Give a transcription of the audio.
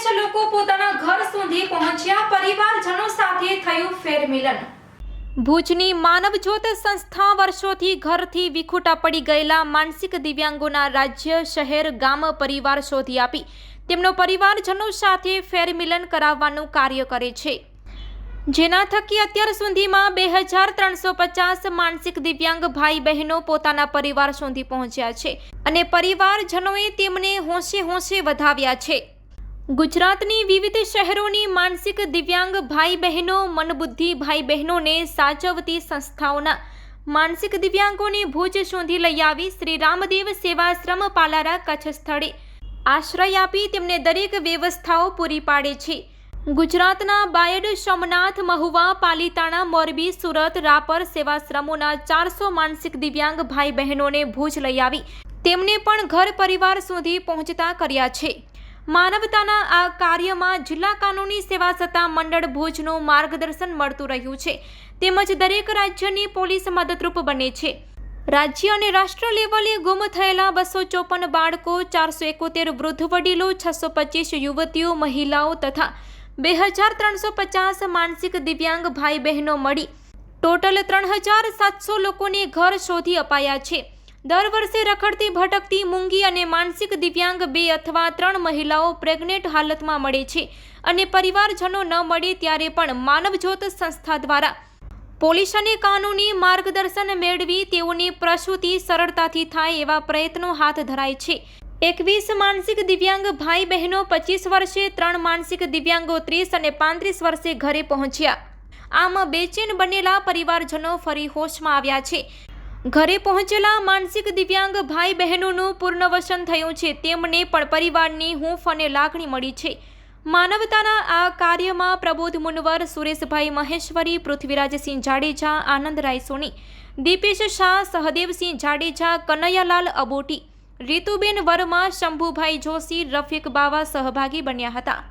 પાંત્રીસ લોકો પોતાના ઘર સુધી પહોંચ્યા. પરિવારજનો સાથે થયું ફેરમિલન. ભુજની માનવજ્યોત સંસ્થા વર્ષોથી ઘરથી વિખૂટા પડી ગયેલા માનસિક દિવ્યાંગોના રાજ્ય, શહેર, ગામ પરિવાર શોધી આપી. તેમનો પરિવારજનો સાથે ફેરમિલન કરાવવાનું કાર્ય કરે છે. જેના થકી અત્યાર સુધીમાં બે હજાર ત્રણસો પચાસ માનસિક દિવ્યાંગ ભાઈ બહેનો પોતાના પરિવાર સુધી પહોંચ્યા છે અને પરિવારજનોએ તેમને હોંશે હોંશે વધાવ્યા છે. ગુજરાતની વિવિધ શહેરોની માનસિક દિવ્યાંગ ભાઈ બહેનો મનબુદ્ધિ ભાઈ બહેનોને સાચવતી સંસ્થાઓના માનસિક દિવ્યાંગોને ભુજ શોધી લઈ આવી શ્રી રામદેવ સેવાશ્રમ પાલારા કચ્છ સ્થળે આશ્રય આપી તેમને દરેક વ્યવસ્થાઓ પૂરી પાડે છે. ગુજરાતના બાયડ સોમનાથ, મહુવા, પાલીતાણા, મોરબી, સુરત, રાપર સેવાશ્રમોના ચારસો માનસિક દિવ્યાંગ ભાઈ બહેનોને ભુજ લઈ આવી. તેમને પણ ઘર પરિવાર સુધી પહોંચતા કર્યા છે. માનવતાના આ કાર્યમાં જિલ્લા કાનૂની સેવા સત્તા મંડળ ભુજનું માર્ગદર્શન મળતું રહ્યું છે. તેમજ દરેક રાજ્યની પોલીસ મદદરૂપ બને છે. રાજ્ય અને રાષ્ટ્ર લેવલે ગુમ થયેલા બસો ચોપન બાળકો, ચારસો એકોતેર વૃદ્ધ વડીલો, છસો પચીસ યુવતીઓ, મહિલાઓ તથા બે હજાર ત્રણસો પચાસ માનસિક દિવ્યાંગ ભાઈ બહેનો મળી. ટોટલ ત્રણ હજાર સાતસો લોકોને ઘર શોધી અપાયા છે. દર વર્ષે રખડતી, ભટકતી મૂંગી અને માનસિક દિવ્યાંગ બે અથવા ત્રણ મહિલાઓ પ્રેગ્નેન્ટ હાલતમાં મળે છે અને પરિવારજનો ન મળે ત્યારે પણ માનવજ્યોત સંસ્થા દ્વારા પોલીસ અને કાનૂની માર્ગદર્શન મેળવી તેઓની પ્રસૂતિ સરળતાથી થાય એવા પ્રયત્નો હાથ ધરાય છે. એકવીસ માનસિક દિવ્યાંગ ભાઈ બહેનો પચીસ વર્ષે, ત્રણ માનસિક દિવ્યાંગો ત્રીસ અને પાંત્રીસ વર્ષે ઘરે પહોંચ્યા. આમ બેચેન બનેલા પરિવારજનો ફરી હોશમાં આવ્યા છે. ઘરે પહોંચેલા માનસિક દિવ્યાંગ ભાઈ બહેનોનું પૂર્ણવસન થયું છે. તેમને પણ પરિવારની હૂંફ અને લાગણી મળી છે. માનવતાના આ કાર્યમાં પ્રબોધ મુનવર, સુરેશભાઈ મહેશ્વરી, પૃથ્વીરાજસિંહ જાડેજા આનંદરાય સોની, દીપેશ શાહ, સહદેવસિંહ જાડેજા, કનૈયાલાલ અબોટી, રીતુબેન વર્મા, શંભુભાઈ જોશી, રફીક બાવા સહભાગી બન્યા હતા.